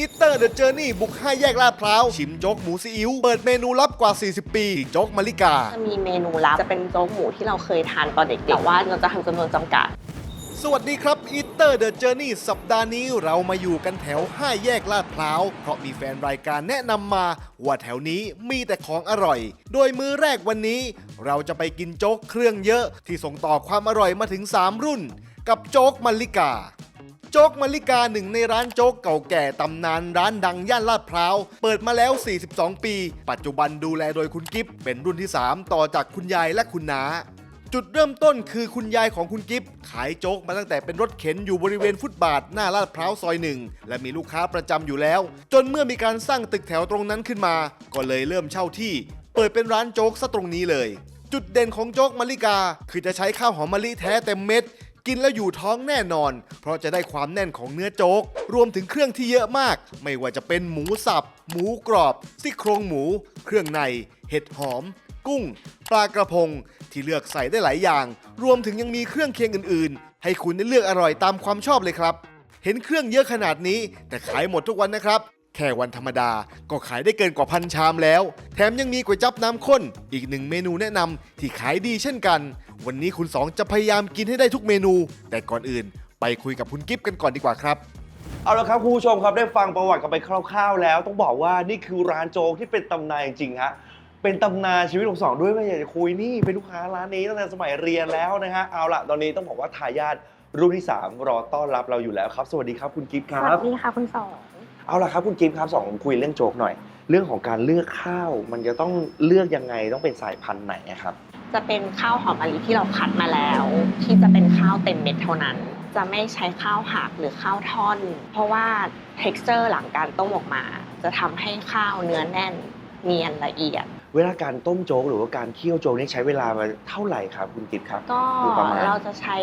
อีเตอร์เดอะเจอร์นี่บุก5แยกลาดพร้าว ชิมโจ๊กหมูซีอิ๊วเปิดเมนูลับกว่า 40 ปีโจ๊กมาริกา จะมีเมนูลับจะเป็นโจ๊กหมูที่เราเคยทานตอนเด็กๆแต่ว่าเราจะทำจำนวนจำกัด สวัสดีครับอีเตอร์เดอะเจอร์นี่สัปดาห์นี้เรามาอยู่กันแถว 5 แยกลาดพร้าว เพราะมีแฟนรายการแนะนำมา ว่าแถวนี้มีแต่ของอร่อย โดยมื้อแรกวันนี้ เราจะไปกินโจ๊กเครื่องเยอะที่ส่งต่อความอร่อยมาถึง 3 รุ่น กับโจ๊กมาริกา โจ๊กมาริกาหนึ่งในร้านโจ๊กเก่าแก่ตำนานร้านดังย่านลาดพร้าว เปิดมาแล้ว 42 ปี ปัจจุบันดูแลโดยคุณกิฟเป็นรุ่นที่ 3 ต่อจากคุณยายและคุณนาจุดเริ่มต้นคือคุณยายของคุณกิฟขายโจ๊กมาตั้งแต่เป็นรถเข็นอยู่บริเวณฟุตบาทหน้าลาดพร้าวซอยหนึ่งและมีลูกค้าประจำอยู่แล้ว จนเมื่อมีการสร้างตึกแถวตรงนั้นขึ้นมา ก็เลยเริ่มเช่าที่ เปิดเป็นร้านโจ๊กซะตรงนี้เลย จุดเด่นของโจ๊กมะลิกา คือจะใช้ข้าวหอมมะลิแท้เต็มเม็ด กินแล้วอยู่ท้องแน่นอน เพราะจะได้ความแน่นของเนื้อโจ๊ก รวมถึงเครื่องที่เยอะมาก ไม่ว่าจะเป็นหมูสับ หมูกรอบ ซี่โครงหมู เครื่องใน เห็ดหอม กุ้ง ปลากระพง ที่เลือกใส่ได้หลายอย่าง รวมถึงยังมีเครื่องเคียงอื่นๆ ให้คุณได้เลือกอร่อยตามความชอบเลยครับ เห็นเครื่องเยอะขนาดนี้ แต่ขายหมดทุกวันนะครับ ค่วันธรรมดาก็ขายได้เกินกว่าพันชามแล้ว แถมยังมีก๋วยจับน้ำข้น อีกหนึ่งเมนูแนะนำที่ขายดีเช่นกัน วันนี้คุณสองจะพยายามกินให้ได้ทุกเมนู แต่ก่อนอื่น ไปคุยกับคุณกิฟกันก่อนดีกว่าครับ เอาละครับคุณผู้ชมครับได้ฟังประวัติกันไปคร่าวๆ แล้ว ต้องบอกว่านี่คือร้านโจ๊กที่เป็นตำนานจริงๆฮะเป็นตำนานชีวิตของสองด้วยไม่อยากจะคุยนี่เป็นลูกค้าร้านนี้ตั้งแต่สมัยเรียนแล้วนะฮะเอาละตอนนี้ต้องบอกว่าทายาทรุ่นที่ 3 รอต้อนรับเราอยู่แล้วครับ สวัสดีครับคุณกิฟต์คสรัวับ สดีค่ะคุณสอง เอาละครับคุณกิฟต์ครับสองคุยเรื่องโจ๊กหน่อย เรื่องของการเลือกข้าว มันจะต้องเลือกยังไงต้องเป็นสายพันธุ์ไหนอะครับ จะเป็นข้าวหอมมะลิที่เราคัดมาแล้ว ที่จะเป็นข้าวเต็มเม็ดเท่านั้น จะไม่ใช้ข้าวหักหรือข้าวท่อน เพราะว่า texture หลังการต้มออกมา จะทำให้ข้าวเนื้อแน่น เนียนละเอียด เวลาการต้มโจ๊กหรือว่าการเคี่ยวโจ๊กนี่ใช้เวลามาเท่าไหร่ครับคุณกิฟต์ครับก็ดูประมาณเราจะใช้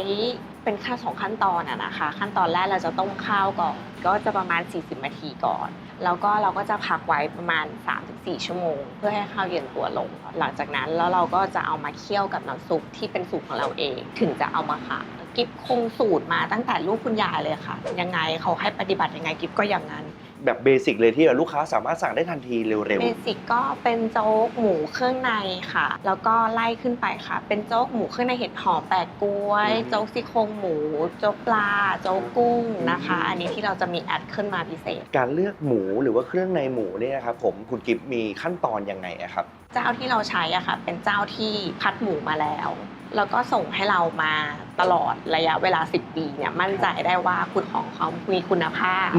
เป็นขั้นสองขั้นตอนอะนะคะ ขั้นตอนแรกเราจะต้มข้าวก่อนก็จะประมาณ 40 นาทีก่อน แล้วก็เราก็จะพักไว้ประมาณ 3-4 ชั่วโมง เพื่อให้ข้าวเย็นตัวลง หลังจากนั้นแล้วเราก็จะเอามาเคี่ยวกับน้ำซุปที่เป็นสูตรของเราเอง ถึงจะเอามาขายกิฟคงสูตรมาตั้งแต่ลูกคุณยายเลยค่ะ ยังไงเขาให้ปฏิบัติยังไงกิฟก็อย่างนั้น แบบเบสิกเลยที่ลูกค้าสามารถสั่งได้ทันทีเร็วเบสิกก็เป็นโจ๊กหมูเครื่องในค่ะ แล้วก็ไล่ขึ้นไปค่ะ เป็นโจ๊กหมูเครื่องในเห็ดหอมแปะกล้วย โจ๊กซี่โครงหมู โจ๊กปลา โจ๊กกุ้งนะคะ อันนี้ที่เราจะมีแอดขึ้นมาพิเศษๆการเลือกหมูหรือว่าเครื่องในหมูเนี่ยนะครับผมคุณกิฟต์มีขั้นตอนยังไงอะครับ เจ้าที่เราใช้อะค่ะ เป็นเจ้าที่คัดหมูมาแล้ว แล้วก็ส่งให้เรามา ตลอดระยะเวลา 10 ปีเนี่ยมั่นใจได้ว่าคุณของเขามีคุณภาพ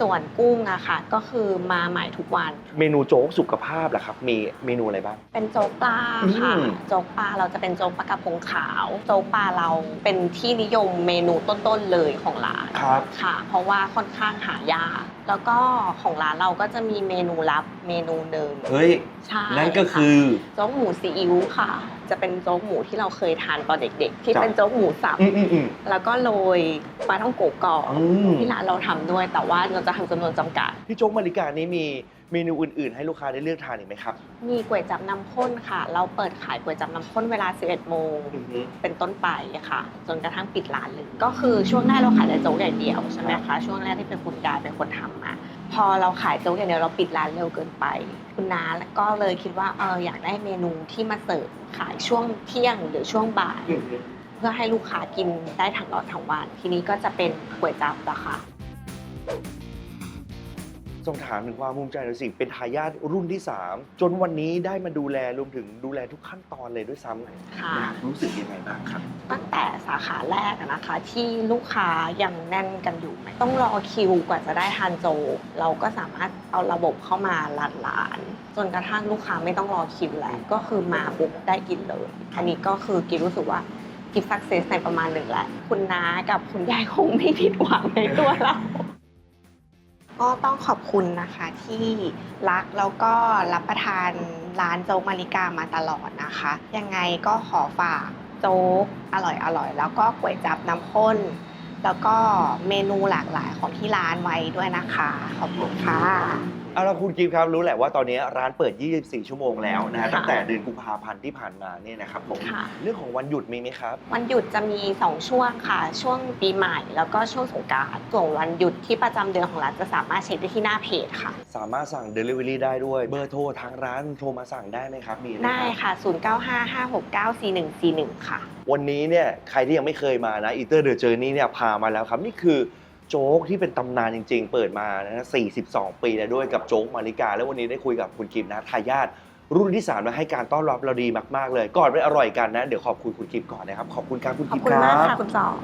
ส่วนกุ้งอะค่ะก็คือมาใหม่ทุกวัน เมนูโจ๊กสุขภาพล่ะครับ มีเมนูอะไรบ้าง เป็นโจ๊กปลาค่ะ อืม โจ๊กปลาเราจะเป็นโจ๊กปลากระพงขาว โจ๊กปลาเราเป็นที่นิยมเมนูต้นๆเลยของร้านครับ ค่ะ เพราะว่าค่อนข้างหายาก แล้วก็ของร้านเราก็จะมีเมนูลับเมนูหนึ่งเฮ้ย ใช่นั่นก็คือโจ๊กหมูซีอิ๊วค่ะ จะเป็นโจ๊กหมูที่เราเคยทานตอนเด็กๆ ที่ครับ เป็นโจ๊กหมูสับ อืมอืมอืม แล้วก็โรยปลาท่องโกะกรอบอืม ที่ร้านเราทำด้วย แต่ว่าเราจะทำจำนวนจำกัดที่โจ๊กมาริกานี้มีเมนูอื่น ๆ ให้ลูกค้าได้เลือกทานอีกไหมครับมีก๋วยจับน้ำข้นค่ะ เราเปิดขายก๋วยจับน้ำข้นเวลา 11 โมง เป็นต้นไปอะค่ะ จนกระทั่งปิดร้านเลย ก็คือช่วงแรกเราขายแต่โจ๊กอย่างเดียวใช่ไหมคะ ช่วงแรกที่เป็นคุณยายเป็นคนทำมา พอเราขายโจ๊กอย่างเดียวเราปิดร้านเร็วเกินไป คุณน้าก็เลยคิดว่าเอออยากได้เมนูที่มาเสิร์ฟขายช่วงเที่ยงหรือช่วงบ่ายเพื่อให้ลูกค้ากินได้ทั้งรอดทั้งวัน ทีนี้ก็จะเป็นก๋วยจั๊บอะค่ะต้องถามถึงความภูมิใจหน่อยสิ เป็นทายาทรุ่นที่ 3 จนวันนี้ได้มาดูแลรวมถึงดูแลทุกขั้นตอนเลยด้วยซ้ำค่ะ รู้สึกยังไงบ้างครับตั้งแต่สาขาแรกอะนะคะ ที่ลูกค้ายังแน่นกันอยู่ ต้องรอคิวกว่าจะได้ทานโจกเราก็สามารถเอาระบบเข้ามาลัดหลาน จนกระทั่งลูกค้าไม่ต้องรอคิวแล้ว ก็คือมาปุ๊บได้กินเลย อันนี้ก็คือกินรู้สึกว่า กินสักเซสในประมาณหนึ่งแหละ คุณน้ากับคุณยายคงไม่ผิดหวังในตัวเรา ก็ต้องขอบคุณนะคะที่รักแล้วก็รับประทานร้านโจ๊กมาริกามาตลอดนะคะ ยังไงก็ขอฝากโจ๊กอร่อยอร่อยแล้วก็ก๋วยจับน้ำข้น แล้วก็เมนูหลากหลายของที่ร้านไว้ด้วยนะคะ ขอบคุณค่ะ เอาละคุณกิฟต์ครับรู้แหละว่าตอนนี้ร้านเปิด 24 ชั่วโมงแล้วนะฮะค่ะตั้งแต่เดือนกุมภาพันธ์ที่ผ่านมาเนี่ยนะครับผมค่ะ เรื่องของวันหยุดมีไหมครับ วันหยุดจะมี 2 ช่วงค่ะ ช่วงปีใหม่แล้วก็ช่วงสงกรารส่วนวันหยุดที่ประจำเดือนของร้านจะสามารถเช็คได้ที่หน้าเพจค่ะ สามารถสั่ง Delivery ได้ด้วยเบอร์โทรทางร้านโทรมาสั่งได้ไหมครับมีหมได้ครับค่ะ 0955694141 ค่ะ วันนี้เนี่ยใครที่ยังไม่เคยมานะอีเตอร์เดอะเจอร์นี่เนี่ยพามาแล้วครับ นี่คือ โจ๊กที่เป็นตำนานจริง ๆ เปิดมานะ42 ปีแล้วด้วยกับโจ๊กมาริกา แล้ววันนี้ได้คุยกับคุณกิฟนะทายาทรุ่นที่3มาให้การต้อนรับเราดีมาก ๆ เลย ก่อนไปอร่อยกันนะ เดี๋ยวขอบคุณคุณกิฟก่อนนะครับ ขอบคุณครับคุณขอกิบฟคุณคมากรัค่ะบ คุณสอง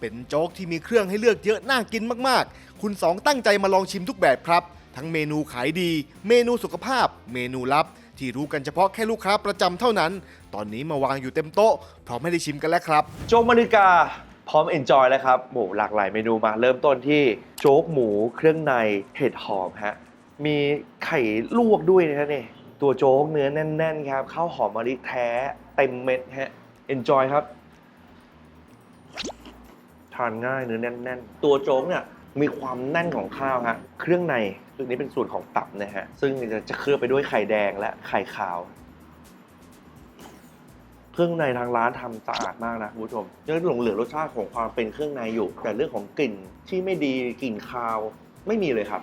เป็นโจ๊กที่มีเครื่องให้เลือกเยอะน่ากินมากๆ คุณสองตั้งใจมาลองชิมทุกแบบครับ ทั้งเมนูขายดี เมนูสุขภาพ เมนูลับ ที่รู้กันเฉพาะแค่ลูกค้าประจำเท่านั้น ตอนนี้มาวางอยู่เต็มโต๊ะพร้อมให้ได้ชิมกันแล้วครับ โจ๊กมาริกา พร้อมเอนจอยแล้วครับโหหลากหลายเมนูมาเริ่มต้นที่โจ๊กหมูเครื่องในเห็ดหอมฮะ มีไข่ลวกด้วยนะฮะเนี่ยตัวโจ๊กเนื้อแน่น ๆ ครับข้าวหอมมะลิแท้เต็มเม็ดฮะเอนจอยครับ ทานง่ายเนื้อแน่น ๆ ตัวโจ๊กเนี่ยมีความแน่นของข้าวฮะ เครื่องในตัวนี้เป็นส่วนของตับนะฮะ ซึ่งจะจะเคลือบไปด้วยไข่แดงและไข่ขาว เครื่องในทางร้านทำสะอาดมากนะคุณผู้ชมยังหลงเหลือรสชาติของความเป็นเครื่องในอยู่ แต่เรื่องของกลิ่นที่ไม่ดีกลิ่นคาวไม่มีเลยครับ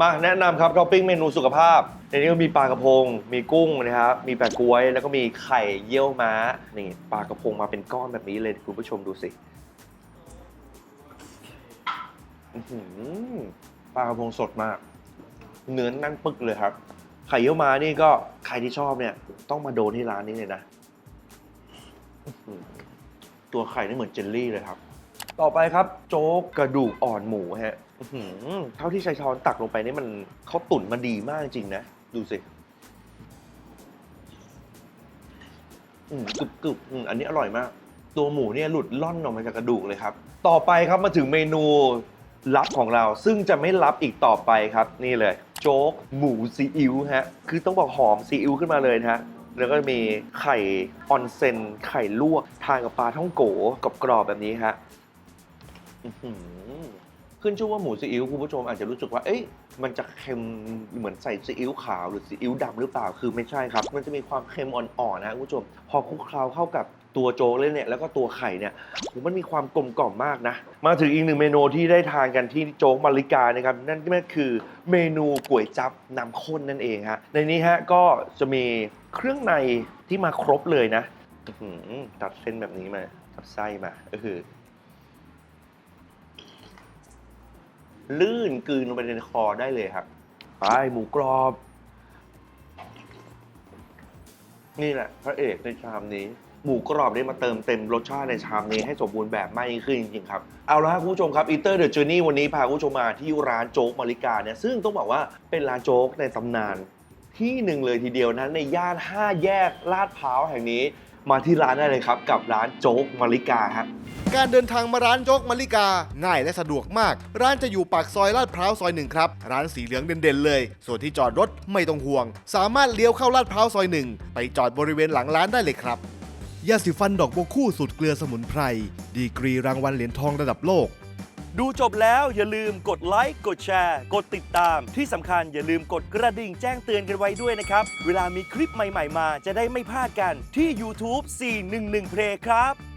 มาแนะนำครับท็อปปิ้งเมนูสุขภาพในนี้ก็มีปลากระพง มีกุ้งนะครับมีแปะกล้วยแล้วก็มีไข่เยี่ยวม้านี่ปลากระพงมาเป็นก้อนแบบนี้เลยคุณผู้ชมดูสิปลากระพงสดมาก เนื้อนั่นปึกเลยครับ ไข่เยี่ยวม้านี่ก็ใครที่ชอบเนี่ย ต้องมาโดนที่ร้านนี้เลยนะ ตัวไข่นี่เหมือนเจลลี่เลยครับ ต่อไปครับ โจ๊กกระดูกอ่อนหมูฮะอื้อหือเท่าที่ใช้ช้อนตักลงไปนี่มันเขาตุ๋นมาดีมากจริงนะ ดูสิอืมกรึบกรึบอืมอันนี้อร่อยมาก ตัวหมูเนี่ยหลุดล่อนออกมาจากกระดูกเลยครับ ต่อไปครับมาถึงเมนูลับของเรา ซึ่งจะไม่ลับอีกต่อไปครับ นี่เลย โจ๊กหมูซีอิ๊วฮะ คือต้องบอกหอมซีอิ๊วขึ้นมาเลยนะฮะ แล้วก็มีไข่ออนเซนไข่ลวกทานกับปลาท่องโกกับกรอบๆแบบนี้ฮะขึ้นชื่อว่าหมูซีอิ๊วคุณผู้ชมอาจจะรู้สึกว่า เอ๊ะมันจะเค็มเหมือนใส่ซีอิ๊วขาวหรือซีอิ๊วดำหรือเปล่า คือไม่ใช่ครับ มันจะมีความเค็มอ่อนๆนะคุณผู้ชม พอคลุกเคล้าเข้ากับตัวโจ๊กเลยเนี่ยแล้วก็ตัวไข่เนี่ยมันมีความกลมกล่อมมากนะ มาถึงอีกหนึ่งเมนูที่ได้ทานกันที่โจ๊กมาริกานะครับ นั่นก็คือเมนูก๋วยจับน้ำข้นนั่นเองฮะในนี้ฮะก็จะมี เครื่องในที่มาครบเลยนะอื้อหือตัดเส้นแบบนี้มาตัดไส้มาก็คือ ลื่นกลืนลงไปในคอได้เลยครับไปหมูกรอบ นี่แหละ พระเอกในชามนี้ หมูกรอบได้มาเติมเต็มรสชาติในชามนี้ให้สมบูรณ์แบบมากยิ่งขึ้นจริงๆครับ เอาละครับคุณผู้ชมครับ Eater the Journey วันนี้พาคุณผู้ชมมาที่ร้านโจ๊กมาริกาเนี่ยซึ่งต้องบอกว่าเป็นร้านโจ๊กในตำนาน ที่หนึ่งเลยทีเดียวนะในย่าน 5 แยกลาดพร้าวแห่งนี้ มาที่ร้านได้เลยครับ กับร้านโจ๊กมาริกาฮะการเดินทางมาร้านโจ๊กมาริกา ง่ายและสะดวกมาก ร้านจะอยู่ปากซอยลาดพร้าวซอยหนึ่งครับ ร้านสีเหลืองเด่นๆเลย ส่วนที่จอดรถไม่ต้องห่วง สามารถเลี้ยวเข้าลาดพร้าวซอยหนึ่งไปจอดบริเวณหลังร้านได้เลยครับยาสีฟันดอกโบวคู่สูตรเกลือสมุนไพรดีกรีรางวัลเหรียญทองระดับโลก ดูจบแล้วอย่าลืมกดไลค์กดแชร์ กดติดตาม ที่สำคัญอย่าลืมกดกระดิ่งแจ้งเตือนกันไว้ด้วยนะครับ เวลามีคลิปใหม่ ๆ มา จะได้ไม่พลาดกันที่ YouTube 411 Play ครับ